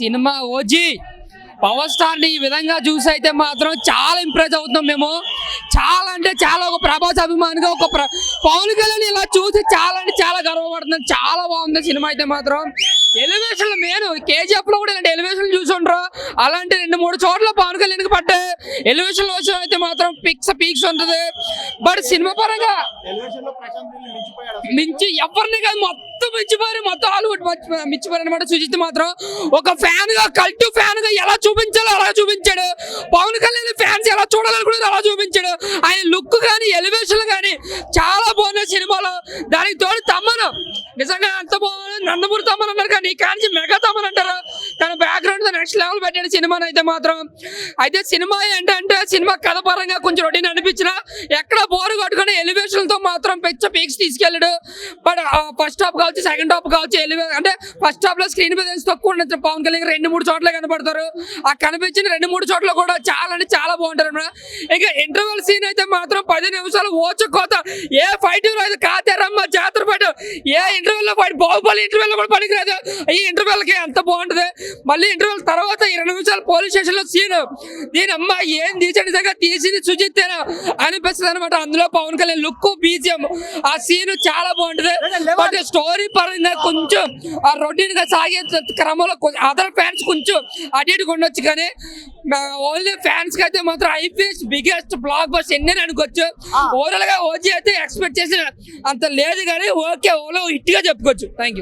Cinema OG. Power స్టార్ని ఈ విధంగా చూసి అయితే మాత్రం చాలా ఇంప్రెస్ అవుతున్నాం మేము. చాలా అంటే చాలా ఒక ప్రభాస్ అభిమానిగా ఒక పవన్ కళ్యాణ్ ఇలా చూసి చాలా అంటే చాలా గర్వపడుతున్నాం. చాలా బాగుంది సినిమా అయితే మాత్రం. ఎలివేషన్ మెయిన్ కేజీఎఫ్లో కూడా ఇలాంటి ఎలివేషన్ చూసుండ్రు. అలాంటి రెండు మూడు చోట్ల పవన్ కళ్యాణ్ పడ్డాయి ఎలివేషన్ విషయం అయితే మాత్రం పిక్స్ పీక్స్ ఉంటుంది. బట్ సినిమా పరంగా. మించి ఎవరిని కాదు మొత్తం మించిపోయారు. మొత్తం హాలీవుడ్ మించిపోయారు అనమాట సుజిత్ మాత్రం. ఒక ఫ్యాన్గా కల్ట్ ఫ్యాన్గా ఎలా చూపించాలో అలా చూపించాడు. పవన్ కళ్యాణ్ ఫ్యాన్స్ ఎలా చూడాలనుకున్నారు అలా చూపించాడు. ఆయన లుక్ కానీ ఎలివేషన్ కానీ చాలా బాగున్నాయి సినిమాలో. దానికి తోడు తమ్మను. నిజంగా అంత బాగుంది నందమూరి తమ్మన్ అన్నారు కానీ కానీ మెగా తమ్మన్ అంటారు. నెక్స్ట్ లెవెల్ పెట్టాడు సినిమాని అయితే మాత్రం అయితే సినిమా ఏంటంటే సినిమా కథ పరంగా కొంచెం రొటీన్ అనిపించిన ఎక్కడ బోర్ కొట్టుకుని ఎలివేషన్తో మాత్రం పెచ్చ పీక్స్ తీసుకెళ్ళాడు. బట్ ఫస్ట్ హాఫ్ కావచ్చు సెకండ్ హాఫ్ కావచ్చు ఎలివే అంటే ఫస్ట్ హాఫ్లో స్క్రీన్ మీద తక్కువ ఉండొచ్చు. పవన్ కళ్యాణ్ రెండు మూడు చోట్ల కనపడతారు. ఆ కనిపించిన రెండు మూడు చోట్ల కూడా చాలా అంటే చాలా బాగుంటారు అన్నమాట. ఇంకా ఇంటర్వెల్ సీన్ అయితే మాత్రం పది నిమిషాలు ఓచుకోత ఏ ఫైట్ రాదు కాతేరమ్మ జాతర ఫైట్ ఏ ఇంటర్వెల్లో ఫైట్ బాహుబలి ఇంటర్వెల్లో కూడా కూడా పనికిరాదు. ఈ ఇంటర్వెల్కి ఎంత బాగుంటది. మళ్ళీ ఇంటర్వెల్ తర్వాత ఇరవై నిమిషాలు పోలీస్ స్టేషన్లో సీన్. దీని అమ్మ ఏం తీసే నిజంగా తీసింది సుజిత్తేనా? అనిపిస్తుంది అనమాట అందులో పవన్ కళ్యాణ్ లుక్ బీజియం. ఆ సీన్ చాలా బాగుంటది. బట్ స్టోరీ పరంగా కొంచెం ఆ రొటీన్గా సాగే క్రమంలో అదర్ ఫ్యాన్స్ కొంచెం అటు ఇటు ఉండొచ్చు కానీ ఓన్లీ ఫ్యాన్స్కి అయితే మాత్రం ఐపీఎస్ బిగ్గెస్ట్ బ్లాక్ బస్ ఎన్ని అనుకోవచ్చు. ఓవరాల్గా ఓజీ అయితే ఎక్స్పెక్ట్ చేసిన అంత లేదు కానీ ఓకే ఓలో హిట్గా చెప్పుకోవచ్చు. Thank you